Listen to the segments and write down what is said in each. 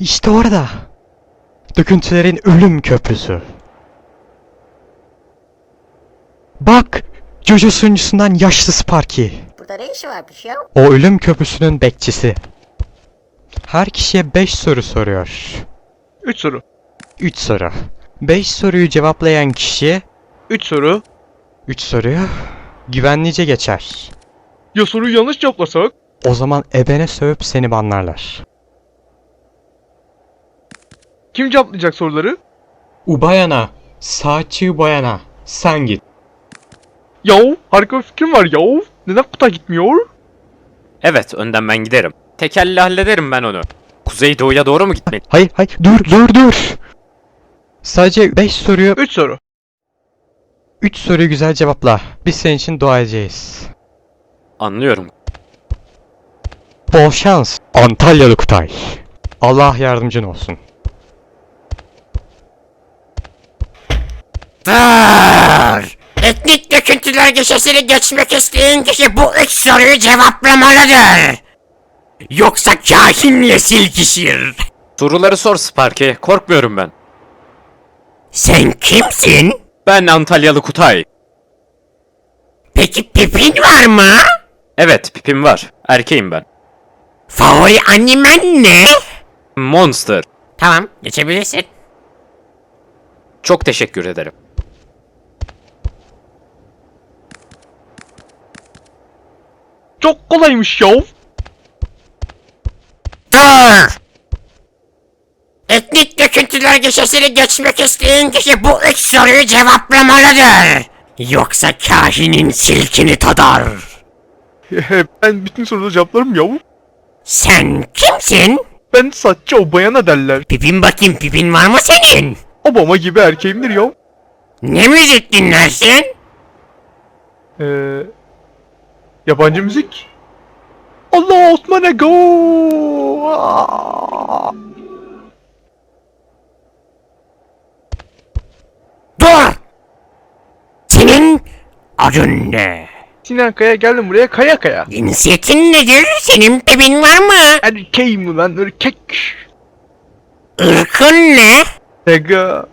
İşte orada. Döküntülerin ölüm köprüsü. Bak! Jojo sunucusundan yaşlı Sparky. Burada ne işi varmış ya? O ölüm köprüsünün bekçisi. Her kişiye 5 soru soruyor. 3 soru. 3 soru. 5 soruyu cevaplayan kişi 3 soru. 3 soruyu güvenlice geçer. Ya soruyu yanlış cevaplasak? O zaman ebene sövüp seni banlarlar. Kim cevaplayacak soruları? Ubayana, Saatçi Ubayana, sen git. Yav, harika bir fikrim var yav. Neden kuta gitmiyor? Evet, önden ben giderim. Tekerle hallederim ben onu. Kuzeydoğuya doğru mu gitmek? Hayır hayır dur dur dur. Sadece 5 soruyu 3 soru. 3 soruyu güzel cevapla. Biz senin için dua edeceğiz. Anlıyorum. Bol şans. Antalyalı Kutay. Allah yardımcın olsun. Dur! Etnik döküntüler geçesini geçmek isteyen kişi bu üç soruyu cevaplamalıdır. Yoksa kahinle silkişir. Soruları sor Sparky, korkmuyorum ben. Sen kimsin? Ben Antalyalı Kutay. Peki pipin var mı? Evet, pipim var. Erkeğim ben. Favori animen ne? Monster. Tamam geçebilirsin. Çok teşekkür ederim. Çok kolaymış yav. Dur! Etnik döküntüler geçesini geçmek isteyen kişi bu üç soruyu cevaplamalıdır. Yoksa kahinin silkini tadar. ben bütün soruları cevaplarım yav. Sen kimsin? Ben saççı o bayana derler. Pipin bakayım pipin var mı senin? Obama gibi erkeğimdir yav. Ne müzik dinlersin? Ee, yabancı müzik. Allah Osman'a go! Dur! Senin adın ne? Sinan Kaya geldim buraya kaya kaya. Cinsiyetin nedir? Senin pipin var mı? Erkeğim ulan erkek. Irkın ne? Tega.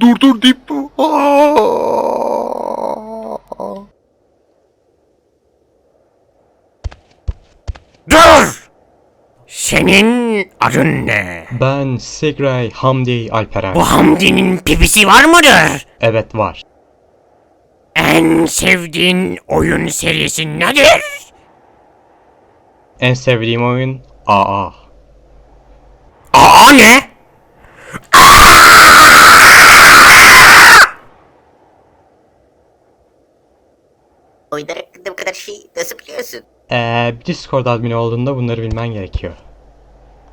Dur dur deyip bu. Aa! Dur! Senin adın ne? Ben Sigray Hamdi Alperen. Bu Hamdi'nin pipisi var mıdır? Evet var. En sevdiğin oyun serisi nedir? En sevdiğim oyun AA. Aa ne? Hakkında bu kadar şey nasıl biliyorsun? Ee, Discord admini olduğunda bunları bilmen gerekiyor.